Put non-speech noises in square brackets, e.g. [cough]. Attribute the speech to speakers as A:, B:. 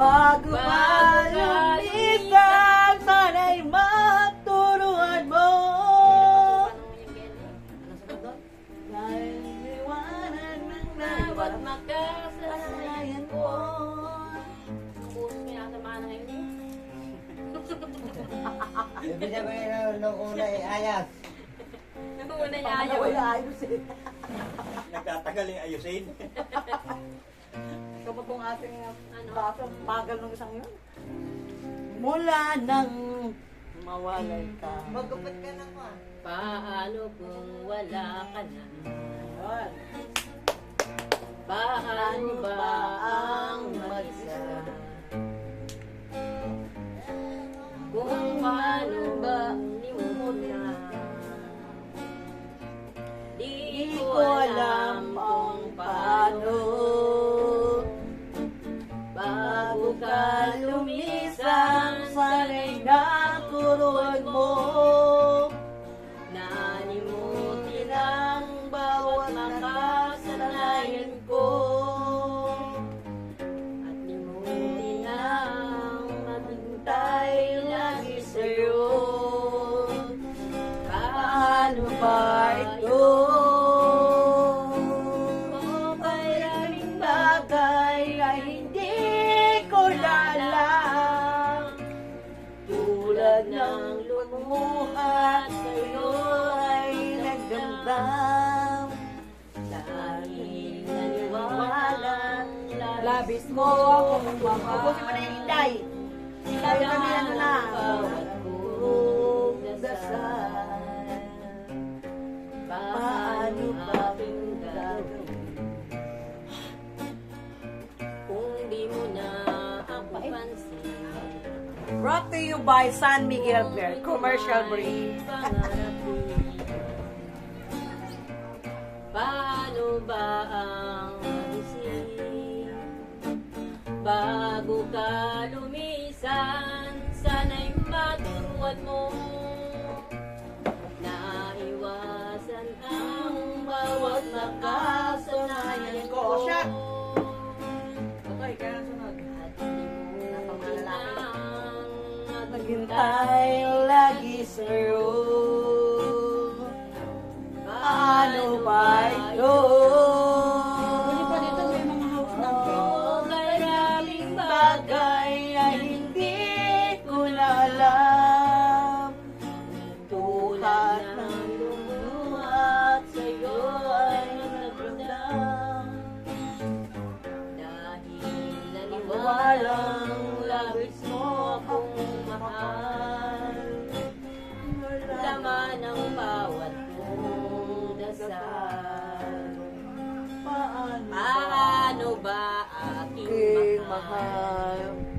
A: Bago pa lumisan, sana'y maturuan mo. Dahil liwanag ng
B: Bawat
A: bawat
B: magkasalayan
A: kasalayan mo.
B: Puso ko yung sama na ngayon eh.
C: Ibig sabihin na nung una ay ayas.
B: Nung una niya
A: Ano
B: ayaw.
A: wala ayos eh.
D: Nagtatagal yung ayusin. [laughs]
A: Kung ating
B: Ano?
A: baso, pagal ng isang yun. Mula nang mawalay ka.
C: Magupit ka na pa.
B: Paano kung wala ka na? Paano ba Bago ka
A: Labis mo. Ubusin mo na yung inday Sabi kami ano na.
B: dasal
A: Paano
B: gagawin Kung di mo na ako pansin
A: Brought to you by San Miguel Beer Commercial Breed [laughs]
B: Paano ba ang Bago ka lumisan Sana'y maturuan mo. Naiwasan ang bawat nakasanayan ko.
A: Oh, siya. Okay, kaya sunod.
B: At limutin ang
A: Naghintay lagi sa'yo
B: naniwalang labis mo akong mahal. Laman ang bawat kong dasal.
A: Paano ba
B: aking
A: mahal